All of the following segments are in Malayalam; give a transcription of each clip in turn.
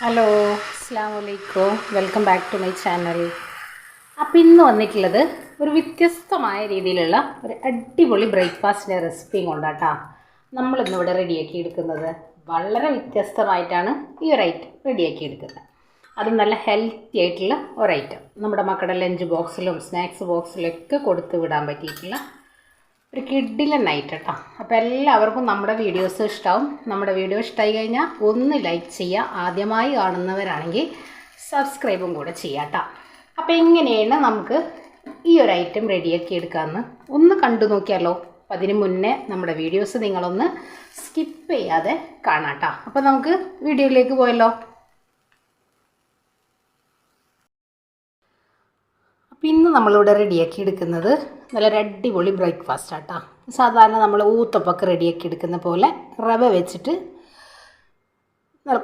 ഹലോ അസ്സാം വലൈക്കും welcome back to my channel അപ്പോൾ ഇന്ന് വന്നിട്ടുള്ളത് ഒരു വ്യത്യസ്തമായ രീതിയിലുള്ള ഒരു അടിപൊളി ബ്രേക്ക്ഫാസ്റ്റിന്റെ റെസിപ്പിയും കൊണ്ടാട്ടാ നമ്മളിന്നിവിടെ റെഡിയാക്കി എടുക്കുന്നത്. വളരെ വ്യത്യസ്തമായിട്ടാണ് ഈ ഒരു ഐറ്റം റെഡിയാക്കി എടുക്കുന്നത്. അത് നല്ല ഹെൽത്തി ആയിട്ടുള്ള ഒരു ഐറ്റം നമ്മുടെ മക്കളുടെ ലഞ്ച് ബോക്സിലും സ്നാക്സ് ബോക്സിലും ഒക്കെ കൊടുത്ത് വിടാൻ പറ്റിയിട്ടുള്ള ഒരു കിഡിലൻ നൈറ്റ് കേട്ടോ അപ്പോൾ എല്ലാവർക്കും നമ്മുടെ വീഡിയോസ് ഇഷ്ടമാവും നമ്മുടെ വീഡിയോ ഇഷ്ടമായി കഴിഞ്ഞാൽ ഒന്ന് ലൈക്ക് ചെയ്യുക ആദ്യമായി കാണുന്നവരാണെങ്കിൽ സബ്സ്ക്രൈബും കൂടെ ചെയ്യാം കേട്ടോ അപ്പോൾ എങ്ങനെയാണ് നമുക്ക് ഈ ഒരു ഐറ്റം റെഡിയാക്കി എടുക്കാമെന്ന് ഒന്ന് കണ്ടു നോക്കിയാലോ. അപ്പം അതിന് മുന്നേ നമ്മുടെ വീഡിയോസ് നിങ്ങളൊന്ന് സ്കിപ്പ് ചെയ്യാതെ കാണാം കേട്ടോ അപ്പോൾ നമുക്ക് വീഡിയോയിലേക്ക് പോയല്ലോ. ഇന്ന് നമ്മളിവിടെ റെഡിയാക്കി എടുക്കുന്നത് നല്ലൊരു അടിപൊളി ബ്രേക്ക്ഫാസ്റ്റ് ആട്ടാ. സാധാരണ നമ്മൾ ഊത്തപ്പൊക്കെ റെഡിയാക്കി എടുക്കുന്ന പോലെ റവ വെച്ചിട്ട്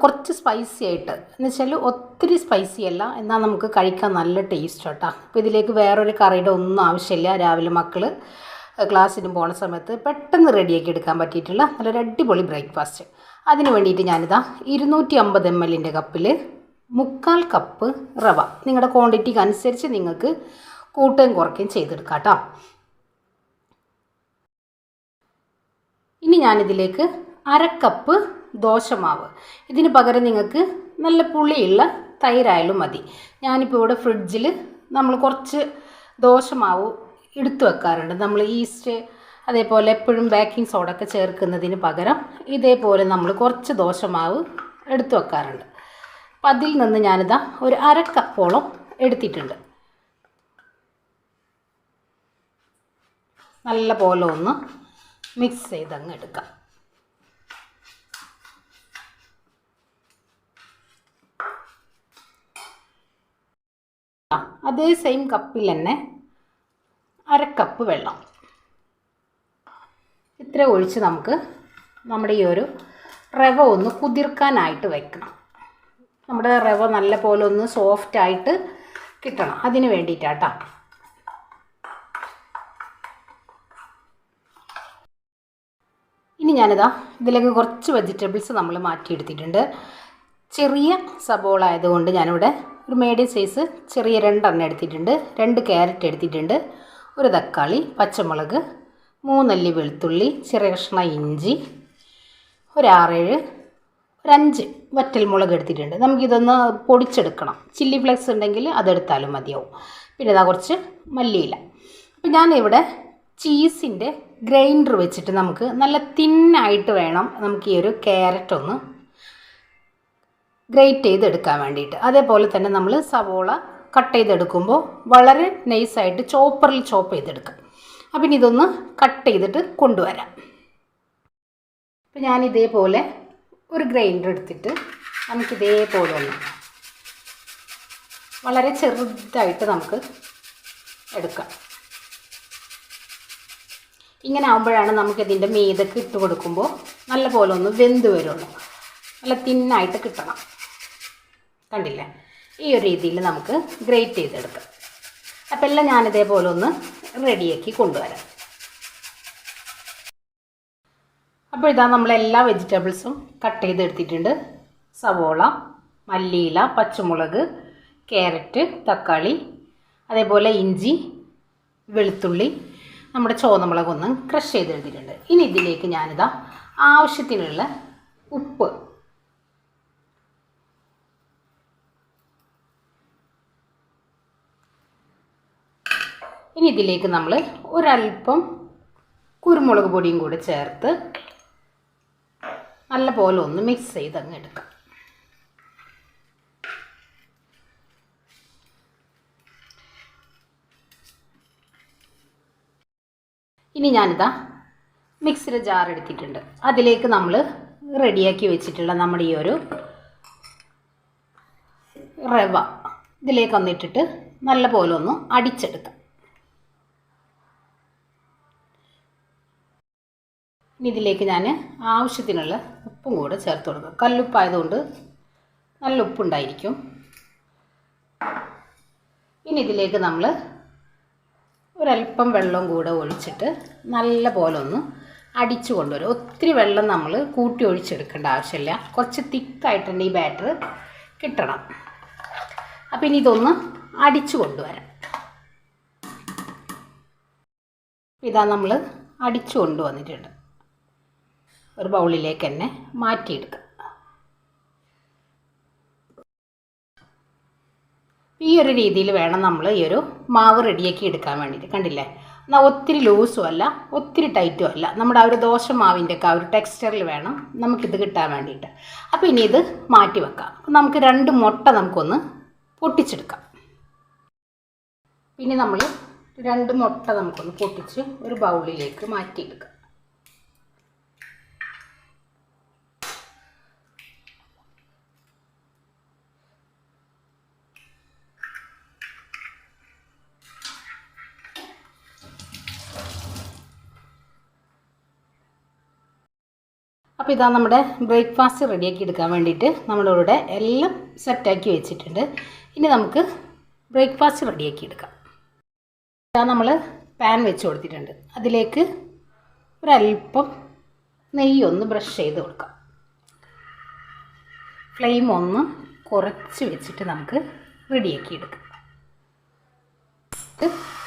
കുറച്ച് സ്പൈസി ആയിട്ട്. എന്ന് വെച്ചാൽ ഒത്തിരി സ്പൈസി അല്ല എന്നാൽ നമുക്ക് കഴിക്കാൻ നല്ല ടേസ്റ്റ് കേട്ടോ അപ്പോൾ ഇതിലേക്ക് വേറൊരു കറിയുടെ ഒന്നും ആവശ്യമില്ല. രാവിലെ മക്കൾ ക്ലാസ്സിന് പോണ സമയത്ത് പെട്ടെന്ന് റെഡിയാക്കി എടുക്കാൻ പറ്റിയിട്ടുള്ള നല്ലൊരു അടിപൊളി ബ്രേക്ക്ഫാസ്റ്റ് അതിന് വേണ്ടിയിട്ട് ഞാനിതാ ഇരുന്നൂറ്റി അമ്പത് എം എല്ലിന്റെ കപ്പിൽ മുക്കാൽ കപ്പ് റവ. നിങ്ങളുടെ ക്വാണ്ടിറ്റിക്ക് അനുസരിച്ച് നിങ്ങൾക്ക് കൂട്ടുകയും കുറയ്ക്കുകയും ചെയ്തെടുക്കാം കേട്ടോ ഇനി ഞാനിതിലേക്ക് അരക്കപ്പ് ദോശമാവ്. ഇതിന് പകരം നിങ്ങൾക്ക് നല്ല പുളിയുള്ള തൈരായാലും മതി. ഞാനിപ്പോൾ ഇവിടെ ഫ്രിഡ്ജിൽ നമ്മൾ കുറച്ച് ദോശമാവ് എടുത്തു വെക്കാറുണ്ട്. നമ്മൾ ഈസ്റ്റ് അതേപോലെ എപ്പോഴും ബേക്കിംഗ് സോഡ ഒക്കെ ചേർക്കുന്നതിന് പകരം ഇതേപോലെ നമ്മൾ കുറച്ച് ദോശമാവ് എടുത്തു വെക്കാറുണ്ട്. അപ്പം അതിൽ നിന്ന് ഞാനിതാ ഒരു അര കപ്പോളം എടുത്തിട്ടുണ്ട്. നല്ല പോലെ ഒന്ന് മിക്സ് ചെയ്തങ്ങ് എടുക്കാം. അതേ സെയിം കപ്പിൽ തന്നെ അരക്കപ്പ് കപ്പ് വെള്ളം. ഇത്ര ഒഴിച്ച് നമുക്ക് നമ്മുടെ ഈ ഒരു റവ ഒന്ന് കുതിർക്കാനായിട്ട് വെക്കണം. നമ്മുടെ റവ നല്ല പോലെ ഒന്ന് സോഫ്റ്റ് ആയിട്ട് കിട്ടണം. അതിന് വേണ്ടിയിട്ടാ ഇനി ഞാനിതാ ഇതിലേക്ക് കുറച്ച് വെജിറ്റബിൾസ് നമ്മൾ മാറ്റിയെടുത്തിട്ടുണ്ട്. ചെറിയ സബോള ആയതുകൊണ്ട് ഞാനിവിടെ ഒരു മീഡിയം സൈസ് ചെറിയ രണ്ടെണ്ണം എടുത്തിട്ടുണ്ട്. രണ്ട് ക്യാരറ്റ് എടുത്തിട്ടുണ്ട്. ഒരു തക്കാളി പച്ചമുളക് മൂന്നല്ലി വെളുത്തുള്ളി ചെറിയ കഷ്ണം ഇഞ്ചി ഒരു ആറേഴ് ഒരു അഞ്ച് വറ്റൽ മുളക് എടുത്തിട്ടുണ്ട്. നമുക്കിതൊന്ന് പൊടിച്ചെടുക്കണം. ചില്ലി ഫ്ലേക്സ് ഉണ്ടെങ്കിൽ അതെടുത്താലും മതിയാവും. പിന്നെ ഇതാ കുറച്ച് മല്ലിയില. അപ്പം ഞാനിവിടെ ചീസിന്റെ ഗ്രൈൻഡർ വെച്ചിട്ട് നമുക്ക് നല്ല തിന്നായിട്ട് വേണം നമുക്ക് ഈ ഒരു ക്യാരറ്റ് ഒന്ന് ഗ്രേറ്റ് ചെയ്തെടുക്കാൻ വേണ്ടിയിട്ട്. അതേപോലെ തന്നെ നമ്മൾ സവോള കട്ട് ചെയ്തെടുക്കുമ്പോൾ വളരെ നൈസായിട്ട് ചോപ്പറിൽ ചോപ്പ് ചെയ്തെടുക്കാം. അപ്പം ഇതൊന്ന് കട്ട് ചെയ്തിട്ട് കൊണ്ടുവരാം. അപ്പം ഞാൻ ഇതേപോലെ ഒരു ഗ്രൈൻഡർ എടുത്തിട്ട് നമുക്ക് ഇതേപോലെ ഒന്ന് വളരെ ചെറുതായിട്ട് നമുക്ക് എടുക്കാം. ഇങ്ങനെ ആകുമ്പോഴാണ് നമുക്കിതിന്റെ മീതൊക്കെ ഇട്ട് കൊടുക്കുമ്പോൾ നല്ല പോലെ ഒന്ന് വെന്ത് വരുള്ളൂ. നല്ല തിന്നായിട്ട് കിട്ടണം. കണ്ടില്ലേ? ഈ ഒരു രീതിയിൽ നമുക്ക് ഗ്രേറ്റ് ചെയ്തെടുക്കാം. അപ്പോൾ എല്ലാം ഞാനിതേപോലെ ഒന്ന് റെഡിയാക്കി കൊണ്ടുവരാം. അപ്പോൾ ഇതാ നമ്മൾ എല്ലാ വെജിറ്റബിൾസും കട്ട് ചെയ്തെടുത്തിട്ടുണ്ട്. സവോള മല്ലിയില പച്ചമുളക് ക്യാരറ്റ് തക്കാളി അതേപോലെ ഇഞ്ചി വെളുത്തുള്ളി നമ്മുടെ ചുവന്നമുളക് ഒന്ന് ക്രഷ് ചെയ്തെടുത്തിട്ടുണ്ട്. ഇനി ഇതിലേക്ക് ഞാനിതാ ആവശ്യത്തിനുള്ള ഉപ്പ്. ഇനി ഇതിലേക്ക് നമ്മൾ ഒരല്പം കുരുമുളക് പൊടിയും കൂടെ ചേർത്ത് നല്ല പോലെ ഒന്ന് മിക്സ് ചെയ്ത് അങ്ങ് എടുക്കാം. ഇനി ഞാനിതാ മിക്സിയുടെ ജാർ എടുത്തിട്ടുണ്ട്. അതിലേക്ക് നമ്മൾ റെഡിയാക്കി വെച്ചിട്ടുള്ള നമ്മുടെ ഈ ഒരു റവ ഇതിലേക്കൊന്നിട്ടിട്ട് നല്ല പോലെ ഒന്ന് അടിച്ചെടുക്കാം. ഇനി ഇതിലേക്ക് ഞാൻ ആവശ്യത്തിനുള്ള ഉപ്പും കൂടെ ചേർത്ത് കൊടുക്കും. കല്ലുപ്പായതുകൊണ്ട് നല്ല ഉപ്പുണ്ടായിരിക്കും. ഇനി ഇതിലേക്ക് നമ്മൾ ഒരല്പം വെള്ളം കൂടെ ഒഴിച്ചിട്ട് നല്ല പോലെ ഒന്ന് അടിച്ചു കൊണ്ടുവരും. ഒത്തിരി വെള്ളം നമ്മൾ കൂട്ടി ഒഴിച്ചെടുക്കേണ്ട ആവശ്യമില്ല. കുറച്ച് തിക്കായിട്ടുണ്ട് ഈ ബാറ്റർ കിട്ടണം. അപ്പം ഇനി ഇതൊന്ന് അടിച്ചു കൊണ്ടുവരാം. ഇതാ നമ്മൾ അടിച്ചു കൊണ്ടുവന്നിട്ടുണ്ട്. ഒരു ബൗളിലേക്ക് തന്നെ മാറ്റിയെടുക്കുക ഈ ഒരു രീതിയിൽ വേണം നമ്മൾ ഈ ഒരു മാവ് റെഡിയാക്കി എടുക്കാൻ വേണ്ടിയിട്ട്. കണ്ടില്ലേ? എന്നാൽ ഒത്തിരി ലൂസും അല്ല ഒത്തിരി ടൈറ്റും അല്ല. നമ്മുടെ ആ ഒരു ദോശ മാവിന്റെ ഒക്കെ ആ ഒരു ടെക്സ്ചറിൽ വേണം നമുക്കിത് കിട്ടാൻ വേണ്ടിയിട്ട്. അപ്പോൾ ഇനി ഇത് മാറ്റി വെക്കാം. നമുക്ക് രണ്ട് മുട്ട നമുക്കൊന്ന് പൊട്ടിച്ചെടുക്കാം. പിന്നെ നമ്മൾ രണ്ട് മുട്ട നമുക്കൊന്ന് പൊട്ടിച്ച് ഒരു ബൗളിലേക്ക് മാറ്റിയെടുക്കാം. അപ്പോൾ ഇതാ നമ്മുടെ ബ്രേക്ക്ഫാസ്റ്റ് റെഡിയാക്കി എടുക്കാൻ വേണ്ടിയിട്ട് നമ്മളിവിടെ എല്ലാം സെറ്റാക്കി വെച്ചിട്ടുണ്ട്. ഇനി നമുക്ക് ബ്രേക്ക്ഫാസ്റ്റ് റെഡിയാക്കി എടുക്കാം. ഇതാ നമ്മൾ പാൻ വെച്ച് കൊടുത്തിട്ടുണ്ട്. അതിലേക്ക് ഒരല്പം നെയ്യ് ഒന്ന് ബ്രഷ് ചെയ്ത് കൊടുക്കാം. ഫ്ലെയിം ഒന്ന് കുറച്ച് വെച്ചിട്ട് നമുക്ക് റെഡിയാക്കി എടുക്കാം.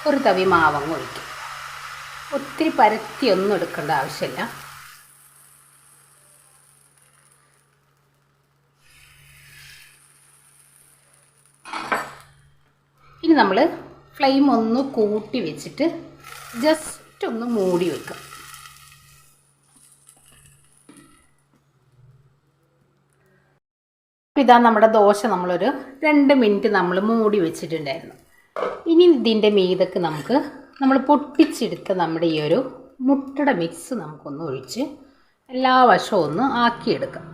ഒരു തവി മാവങ്ങ ഒഴിക്കും. ഒത്തിരി പരത്തിയൊന്നും എടുക്കേണ്ട ആവശ്യമില്ല. നമ്മൾ ഫ്ലെയിം ഒന്ന് കൂട്ടി വെച്ചിട്ട് ജസ്റ്റ് ഒന്ന് മൂടി വെക്കുക ഇതാ നമ്മുടെ ദോശ നമ്മളൊരു രണ്ട് മിനിറ്റ് നമ്മൾ മൂടി വെച്ചിട്ടുണ്ടായിരുന്നു. ഇനി ഇതിന്റെ മീതൊക്കെ നമുക്ക് നമ്മൾ പൊട്ടിച്ചെടുത്ത നമ്മുടെ ഈ ഒരു മുട്ടയുടെ മിക്സ് നമുക്കൊന്ന് ഒഴിച്ച് എല്ലാ വശവും ഒന്ന് ആക്കിയെടുക്കാം.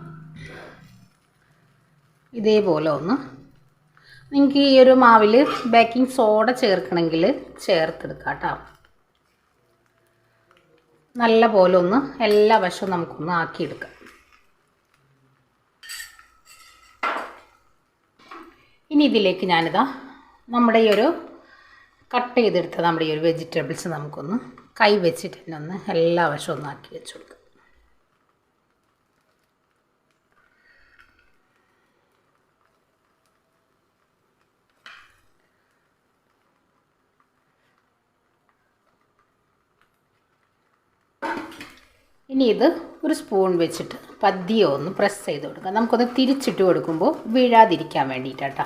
ഇതേപോലെ ഒന്ന് നിങ്ങൾക്ക് ഈ ഒരു മാവിൽ ബേക്കിംഗ് സോഡ ചേർക്കണമെങ്കിൽ ചേർത്തെടുക്കാം കേട്ടോ. നല്ല പോലെ ഒന്ന് എല്ലാ വശവും നമുക്കൊന്ന് ആക്കിയെടുക്കാം. ഇനി ഇതിലേക്ക് ഞാനിതാ നമ്മുടെ ഈ ഒരു കട്ട് ചെയ്തെടുത്ത നമ്മുടെ ഈ ഒരു വെജിറ്റബിൾസ് നമുക്കൊന്ന് കൈ വെച്ചിട്ട് തന്നെ ഒന്ന് എല്ലാ വശവും ഒന്ന് ആക്കി വെച്ചു കൊടുക്കാം ഇനി ഇത് ഒരു സ്പൂൺ വെച്ചിട്ട് പതിയെ ഒന്ന് പ്രസ് ചെയ്ത് കൊടുക്കുക. നമുക്കൊന്ന് തിരിച്ചിട്ട് കൊടുക്കുമ്പോൾ വീഴാതിരിക്കാൻ വേണ്ടിയിട്ടാട്ടോ.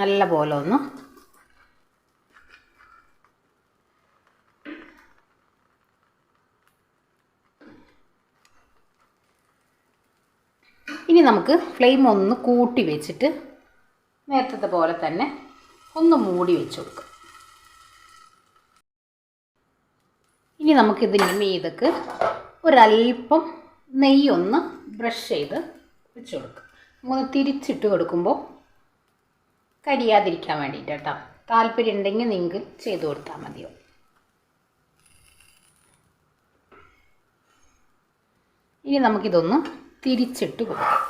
നല്ല പോലെ ഒന്ന് ഇനി നമുക്ക് ഫ്ലെയിം ഒന്ന് കൂട്ടി വെച്ചിട്ട് നേരത്തെ പോലെ തന്നെ ഒന്ന് മൂടി വെച്ച് കൊടുക്കുക ഇനി നമുക്കിതിന്റെ മീതക്ക് ഒരല്പം നെയ്യൊന്ന് ബ്രഷ് ചെയ്ത് വെച്ച് കൊടുക്കുക ഒന്ന് തിരിച്ചിട്ട് കൊടുക്കുമ്പോൾ കരിയാതിരിക്കാൻ വേണ്ടിയിട്ട് കേട്ടോ. താല്പര്യം ഉണ്ടെങ്കിൽ നിങ്ങൾക്ക് ചെയ്ത് കൊടുത്താൽ മതിയോ? ഇനി നമുക്കിതൊന്ന് തിരിച്ചിട്ട് കൊടുക്കാം.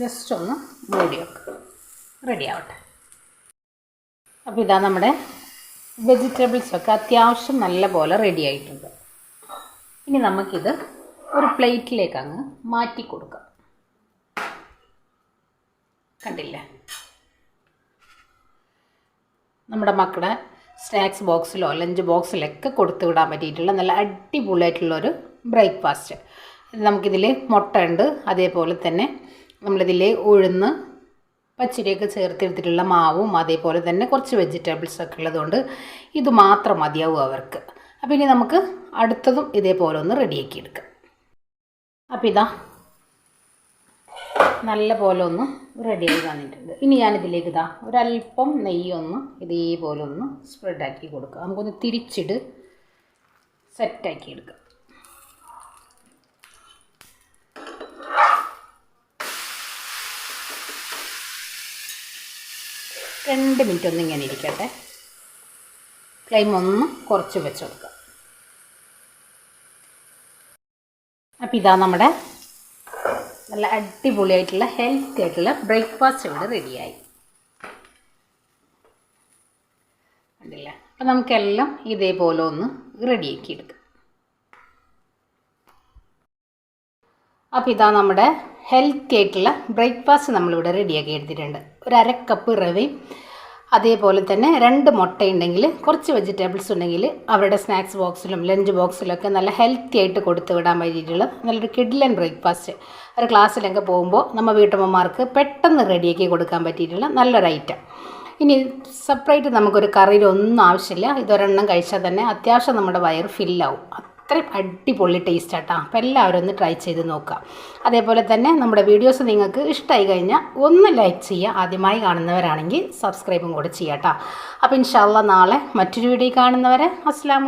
ജസ്റ്റ് ഒന്ന് മൂടി വെക്കുക റെഡി ആവട്ടെ. അപ്പോൾ ഇതാ നമ്മുടെ വെജിറ്റബിൾസൊക്കെ അത്യാവശ്യം നല്ല പോലെ റെഡി ആയിട്ടുണ്ട്. ഇനി നമുക്കിത് ഒരു പ്ലേറ്റിലേക്ക് അങ്ങ് മാറ്റി കൊടുക്കാം. കണ്ടില്ലേ? നമ്മുടെ മക്കളെ സ്നാക്സ് ബോക്സിലോ ലഞ്ച് ബോക്സിലൊക്കെ കൊടുത്തു വിടാൻ പറ്റിയിട്ടുള്ള നല്ല അടിപൊളിയായിട്ടുള്ളൊരു ബ്രേക്ക്ഫാസ്റ്റ്. നമുക്കിതിൽ മുട്ട ഉണ്ട് അതേപോലെ തന്നെ നമ്മളിതിൽ ഉഴുന്ന് പച്ചരിയൊക്കെ ചേർത്തെടുത്തിട്ടുള്ള മാവും അതേപോലെ തന്നെ കുറച്ച് വെജിറ്റബിൾസ് ഒക്കെ ഉള്ളതുകൊണ്ട് ഇത് മാത്രം മതിയാവും അവർക്ക്. അപ്പോൾ ഇനി നമുക്ക് അടുത്തതും ഇതേപോലെ ഒന്ന് റെഡിയാക്കി എടുക്കാം. അപ്പോൾ ഇതാ നല്ല പോലെ ഒന്ന് റെഡിയായി വന്നിട്ടുണ്ട്. ഇനി ഞാനിതിലേക്ക് ഇതാ ഒരല്പം നെയ്യൊന്ന് ഇതേപോലെ ഒന്ന് സ്പ്രെഡാക്കി കൊടുക്കുക നമുക്കൊന്ന് തിരിച്ചിട്ട് സെറ്റാക്കി എടുക്കാം. രണ്ട് മിനിറ്റ് ഒന്ന് ഇങ്ങനെ ഇരിക്കട്ടെ. ഫ്ലെയിം ഒന്ന് കുറച്ച് വെച്ച് കൊടുക്കുക അപ്പോൾ ഇതാ നമ്മുടെ നല്ല അടിപൊളിയായിട്ടുള്ള ഹെൽത്തി ആയിട്ടുള്ള ബ്രേക്ക്ഫാസ്റ്റ് ഇവിടെ റെഡിയായി കണ്ടില്ലേ? അപ്പം നമുക്കെല്ലാം ഇതേപോലെ ഒന്ന് റെഡിയാക്കി എടുക്കാം. അപ്പോൾ ഇതാ നമ്മുടെ ഹെൽത്തി ആയിട്ടുള്ള ബ്രേക്ക്ഫാസ്റ്റ് നമ്മളിവിടെ റെഡിയാക്കി എടുത്തിട്ടുണ്ട്. ഒരു അര കപ്പ് റവയും അതേപോലെ തന്നെ രണ്ട് മുട്ടയുണ്ടെങ്കിൽ കുറച്ച് വെജിറ്റബിൾസ് ഉണ്ടെങ്കിൽ അവരുടെ സ്നാക്സ് ബോക്സിലും ലഞ്ച് ബോക്സിലൊക്കെ നല്ല ഹെൽത്തി ആയിട്ട് കൊടുത്തു വിടാൻ വേണ്ടിയിട്ടുള്ള നല്ലൊരു കിഡ്ലൻ ബ്രേക്ക്ഫാസ്റ്റ് ഒരു ക്ലാസ്സിലൊക്കെ പോകുമ്പോൾ നമ്മൾ വീട്ടമ്മമാർക്ക് പെട്ടെന്ന് റെഡിയാക്കി കൊടുക്കാൻ പറ്റിയിട്ടുള്ള നല്ലൊരു ഐറ്റം ഇനി സെപ്പറേറ്റ് നമുക്കൊരു കറിയിലൊന്നും ആവശ്യമില്ല. ഇതൊരെണ്ണം കഴിച്ചാൽ തന്നെ അത്യാവശ്യം നമ്മുടെ വയറ് ഫില്ലാവും അത്രയും അടിപൊളി ടേസ്റ്റ് ആട്ടോ അപ്പോൾ എല്ലാവരും ഒന്ന് ട്രൈ ചെയ്ത് നോക്കുക അതേപോലെ തന്നെ നമ്മുടെ വീഡിയോസ് നിങ്ങൾക്ക് ഇഷ്ടമായി കഴിഞ്ഞാൽ ഒന്ന് ലൈക്ക് ചെയ്യുക ആദ്യമായി കാണുന്നവരാണെങ്കിൽ സബ്സ്ക്രൈബും കൂടെ ചെയ്യാം കേട്ടോ അപ്പോൾ ഇൻഷാല്ല നാളെ മറ്റൊരു വീഡിയോ കാണുന്നവരെ അസ്സാം